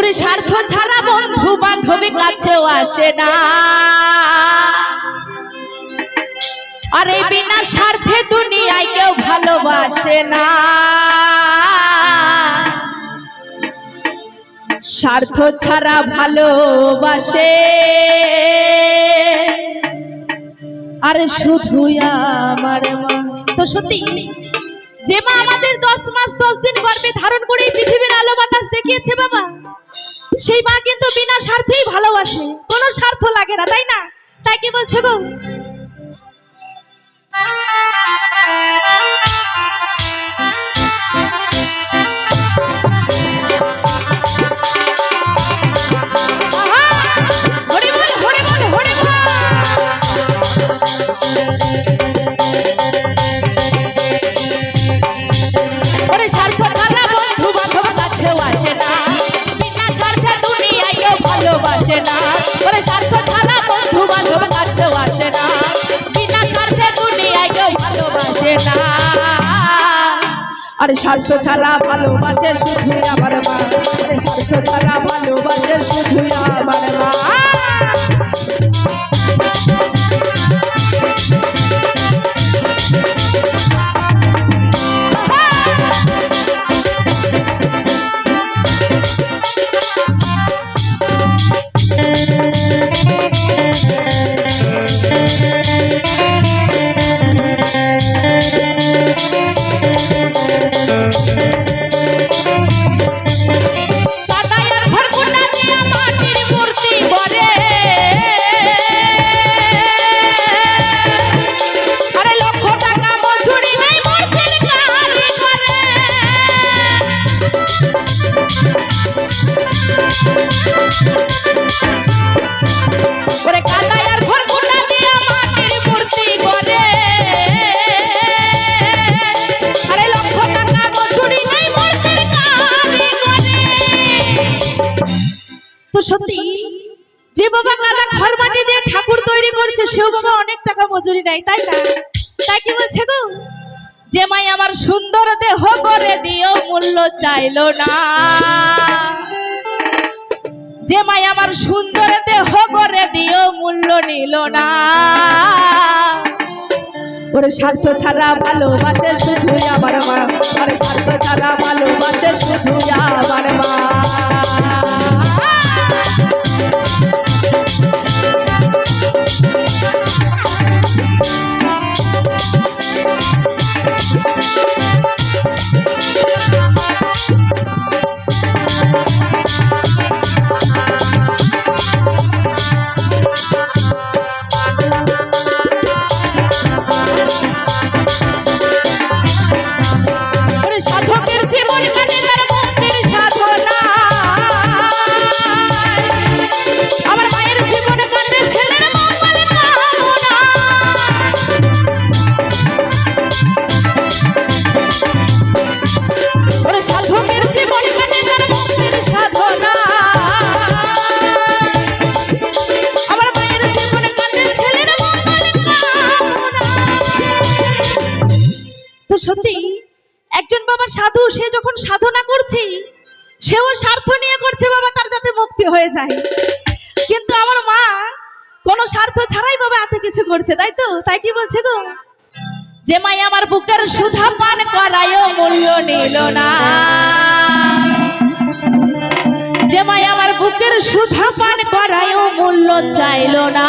ওরে স্বার্থ ছাড়া বন্ধু বান্ধবী কাছেও আসে না। আরে বিনা স্বার্থে দুনিয়ায় কেউ ভালোবাসে না। স্বার্থ ছাড়া ভালোবাসে। আরে শুধু আমার মা। তো সত্যি যে মা আমাদের দশ মাস, দশ দিন গর্ভে ধারণ করে পৃথিবীর আলো বাতাস দেখিয়েছে বাবা, সেই মা কিন্তু বিনা স্বার্থেই ভালোবাসে। কোনো স্বার্থ লাগে না, তাই না? তাই কি বলছে গো ভালোবাসে না। ওরে স্বার্থ ছাড়া বন্ধু বান্ধব কাছেও আসে না। বিনা স্বার্থে দুনিয়ায় কেউ ভালোবাসে না। আরে স্বার্থ ছাড়া ভালোবাসে শুধু আমার মা। আরে স্বার্থ ছাড়া সত্যি, যে বাবা কাদা ঘর মাটি দিয়ে ঠাকুর তৈরি করছে, সেও বাবা অনেক টাকা মজুরি নেয়, তাই না? তাই কি বলছে গো? যে মাই আমার সুন্দর দেহ করে দিও, মূল্য চাইলো না। যে মাই আমার সুন্দর দেহ করে দিও, মূল্য নিল না। ওরে স্বার্থ ছাড়া ভালোবাসে শুধুই আমার মা আরে স্বার্থ ছাড়া বাবা সাধু, সে যখন সাধনা করছে, সেও স্বার্থ নিয়ে করছে বাবা, তার যাতে মুক্তি হয়ে যায়। কিন্তু আমার মা কোনো স্বার্থ ছাড়াই বাবা এত কিছু করছে, তাই তো? তাই কি বলছে গো? যে মাই আমার বুকের সুধা পান করায়ও মূল্য নিল না। যে মাই আমার বুকের সুধা পান করায়ও মূল্য চাইলো না।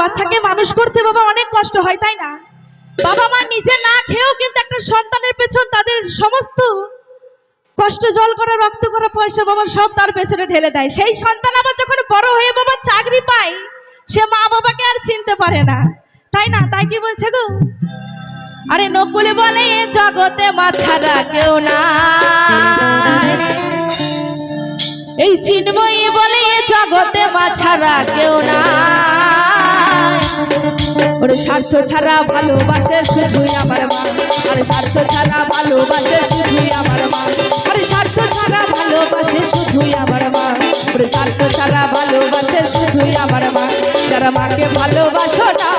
বাচ্চাকে মানুষ করতে বাবা অনেক কষ্ট হয়, তাই না? বাবা মা নিজে না খেয়েও কিন্তু একটা সন্তানের পেছন তাদের সমস্ত কষ্ট, জল করা, রক্ত করা, পয়সা বাবা সব তার পেছনে ঢেলে দেয়। সেই সন্তান আবার যখন বড় হয়ে বাবা চাকরি পায়, সে মা বাবাকে আর চিনতে পারে না। তাই না? তাই কি বলছে গো? আরে নকুলে বলে জগতে মা ছাড়া কেউ না এই চিন্ময়ী বলে জগতে মা ছাড়া কেউ না ওর স্বার্থ ছাড়া ভালোবাসে শুধুই আমার মা। আর স্বার্থ ছাড়া ভালোবাসে শুধুই আমার মা। আর স্বার্থ ছাড়া ভালোবাসে শুধুই আমার মা। ওর স্বার্থ ছাড়া ভালোবাসে শুধুই আমার মা। যারা মাকে ভালোবাসো না